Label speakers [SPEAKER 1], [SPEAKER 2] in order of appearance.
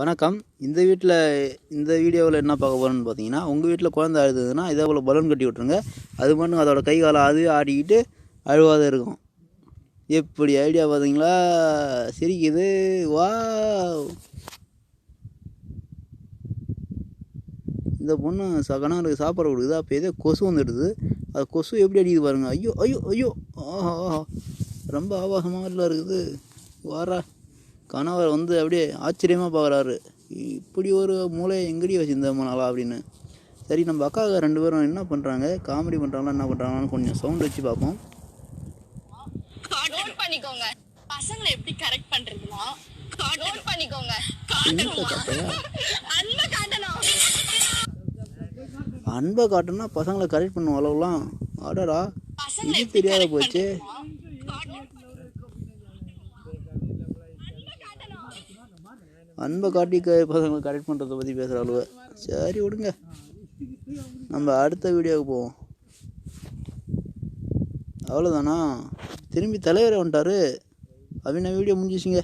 [SPEAKER 1] வணக்கம். இந்த வீட்டில் இந்த வீடியோவில் என்ன பார்க்க போகிறோன்னு பார்த்தீங்கன்னா உங்கள் வீட்டில் குழந்தை அழுதுதுன்னா இதே போல் பலூன் கட்டி விட்ருங்க அது மட்டும் அதோட கை காலம் அது ஆடிக்கிட்டு அழுவாத இருக்கும். எப்படி? ஐடியா பார்த்தீங்களா? சிரிக்குது. வா இந்த பொண்ணு சகனாருக்கு சாப்பாடு கொடுக்குது? அப்போ எதோ கொசு வந்துடுது. அது கொசு எப்படி அடிக்குது பாருங்க. ஐயோ ஐயோ ஐயோ. ஆஹா ஆஹா. ரொம்ப ஆபாசமாக இருக்குது. வாரா கணவர் வந்து அப்படியே ஆச்சரியமாக பார்க்குறாரு. இப்படி ஒரு மூளையை எங்கடி வச்சிருந்தோம் நாளா அப்படின்னு. சரி நம்ம அக்காங்க ரெண்டு பேரும் என்ன பண்ணுறாங்க காமெடி பண்ணுறாங்களா என்ன பண்ணுறாங்களான்னு கொஞ்சம் சவுண்ட் வச்சு பார்ப்போம்.
[SPEAKER 2] பண்ணிக்கோங்க. பசங்களை எப்படி கரெக்ட் பண்றதுன்னா நோட் பண்ணிக்கோங்க. அன்பை காட்டணும்.
[SPEAKER 1] அன்பை காட்டுனா பசங்களை கரெக்ட் பண்ணும் அளவுலாம். ஆடடா இது தெரியாத போச்சு
[SPEAKER 2] பண்றதுன்னா, காட்டணும். அன்பை காட்டணும்.
[SPEAKER 1] அன்பை காட்டி க பசங்களை கரெக்ட் பண்ணுறதை பற்றி பேசுகிற அளவு. சரி விடுங்க. நம்ம அடுத்த வீடியோவுக்கு போவோம். அவ்வளோதானா திரும்பி தலைவர் வந்துட்டாரு. அப்படின்னா வீடியோ முடிஞ்சிச்சிங்க?